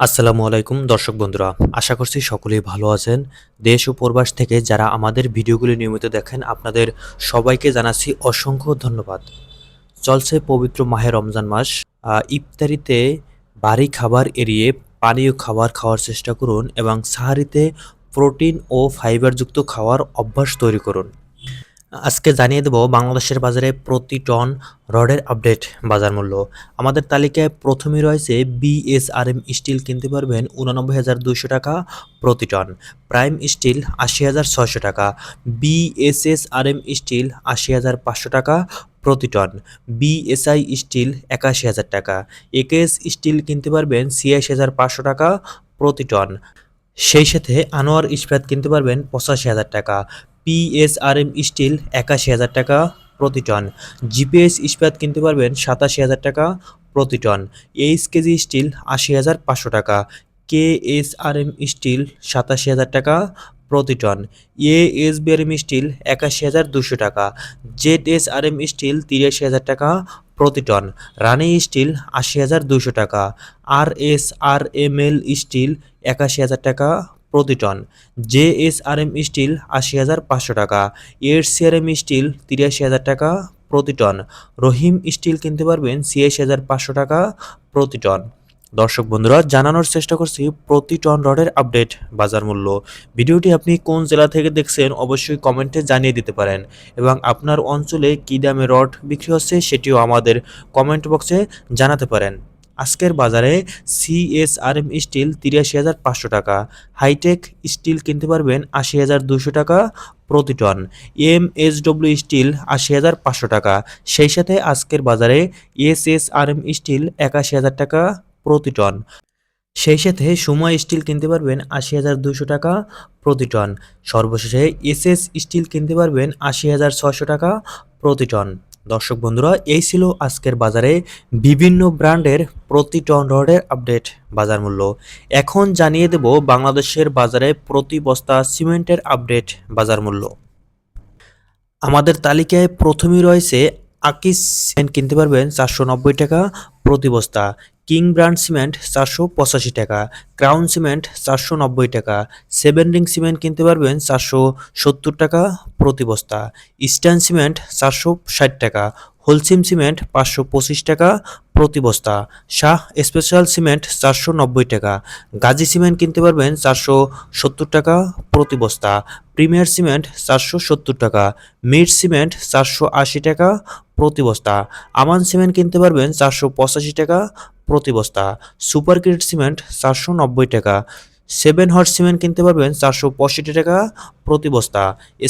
আসসালামু আলাইকুম, দর্শক বন্ধুরা। আশা করছি সকলেই ভালো আছেন। দেশ ও প্রবাস থেকে যারা আমাদের ভিডিওগুলি নিয়মিত দেখেন, আপনাদের সবাইকে জানাচ্ছি অসংখ্য ধন্যবাদ। চলছে পবিত্র মাহে রমজান মাস। ইফতারিতে বাড়ি খাবার এড়িয়ে পানীয় খাবার খাওয়ার চেষ্টা করুন এবং সাহারিতে প্রোটিন ও ফাইবারযুক্ত খাওয়ার অভ্যাস তৈরি করুন। আজকে জানিয়ে দেব বাংলাদেশের বাজারে প্রতি টন রডের আপডেট বাজার মূল্য। আমাদের তালিকায় প্রথমে রয়েছে বিএসআরএম স্টিল কিনতে পারবেন উনানব্বই হাজার দুশো টাকা প্রতি টন। প্রাইম স্টিল আশি হাজার ছয়শো টাকা। বিএসএসআরএম স্টিল আশি হাজার পাঁচশো টাকা প্রতি টন। বিএসআই স্টিল একাশি হাজার টাকা। একেএস স্টিল কিনতে পারবেন ছিয়াশি হাজার পাঁচশো টাকা প্রতি টন। সেই সাথে আনোয়ার ইস্পাত কিনতে পারবেন পঁচাশি হাজার টাকা। পিএসআরএম স্টিল একাশি হাজার টাকা প্রতি টন জিপিএস ইস্পাত কিনতে পারবেন সাতাশি হাজার টাকা প্রতি টন এইচ কেজি স্টিল আশি হাজার পাঁচশো টাকা। K S R M steel সাতাশি হাজার টাকা প্রতি ton A S BRM steel একাশি হাজার দুশো টাকা। Z S R M steel তিরাশি হাজার টাকা প্রতি টন রানি স্টিল আশি হাজার দুশো টাকা। R S R M L steel একাশি হাজার টাকা প্রতি ton J S R M steel আশি হাজার পাঁচশো টাকা। এর সিআরএম স্টিল তিরাশি হাজার টাকা প্রতি টন রহিম স্টিল কিনতে পারবেন ছিয়াশি হাজার পাঁচশো টাকা প্রতি টন দর্শক বন্ধুরা, জানানোর চেষ্টা করছি প্রতি টন রডের আপডেট বাজার মূল্য। ভিডিওটি আপনি কোন জেলা থেকে দেখছেন অবশ্যই কমেন্টে জানিয়ে দিতে পারেন এবং আপনার অঞ্চলে কী দামে রড বিক্রি হচ্ছে সেটিও আমাদের কমেন্ট বক্সে জানাতে পারেন। আজকের বাজারে সিএসআরএম স্টিল তিরাশি হাজার পাঁচশো টাকা হাইটেক স্টিল কিনতে পারবেন আশি হাজার দুশো টাকা প্রতি ton M S W steel আশি হাজার পাঁচশো টাকা, সেই সাথে আজকের বাজারে S S R M steel একাশি হাজার টাকা প্রতি টন সেই সাথে সময় স্টিল কিনতে পারবেন আশি হাজার দুশো টাকা প্রতি টন সর্বশেষে এস এস স্টিল কিনতে পারবেন আশি হাজার ছশো টাকা প্রতি টন দর্শক বন্ধুরা, এই ছিল আজকের বাজারে বিভিন্ন ব্র্যান্ডের প্রতি টন রডের আপডেট বাজার মূল্য। এখন জানিয়ে দেব বাংলাদেশের বাজারে প্রতি বস্তা সিমেন্টের আপডেট বাজার মূল্য। আমাদের তালিকায় প্রথমেই রয়েছে আকিস কিনতে পারবেন চারশো নব্বই টাকা প্রতি বস্তা, কিং ব্র্যান্ড সিমেন্ট চারশো পঁচাশি টাকা, ক্রাউন সিমেন্ট চারশো নব্বই টাকা, সেভেন রিং সিমেন্ট কিনতে পারবেন চারশো সত্তর টাকা প্রতি বস্তা, ইস্টার্ন সিমেন্ট চারশো ষাট টাকা, হোলসিম সিমেন্ট পাঁচশো পঁচিশ টাকা প্রতি বস্তা, শাহ স্পেশাল সিমেন্ট চারশো নব্বই টাকা, গাজী সিমেন্ট কিনতে পারবেন চারশো সত্তর টাকা প্রতি বস্তা, প্রিমিয়ার সিমেন্ট চারশো সত্তর টাকা মিড সিমেন্ট চারশো আশি টাকা প্রতি বস্তা, আমান সিমেন্ট কিনতে পারবেন চারশো পঁচাশি টাকা প্রতি বস্তা। সুপার গ্রেড সিমেন্ট চারশো নব্বই টাকা। সেভেন হট সিমেন্ট কিনতে পারবেন চারশো পঁয়ষট্টি টাকা প্রতি বস্তা।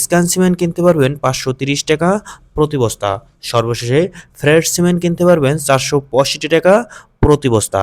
স্ক্যান সিমেন্ট কিনতে পারবেন পাঁচশো তিরিশ টাকা প্রতি বস্তা। সর্বশেষে ফ্রেড সিমেন্ট কিনতে পারবেন চারশো পঁয়ষট্টি টাকা প্রতি বস্তা।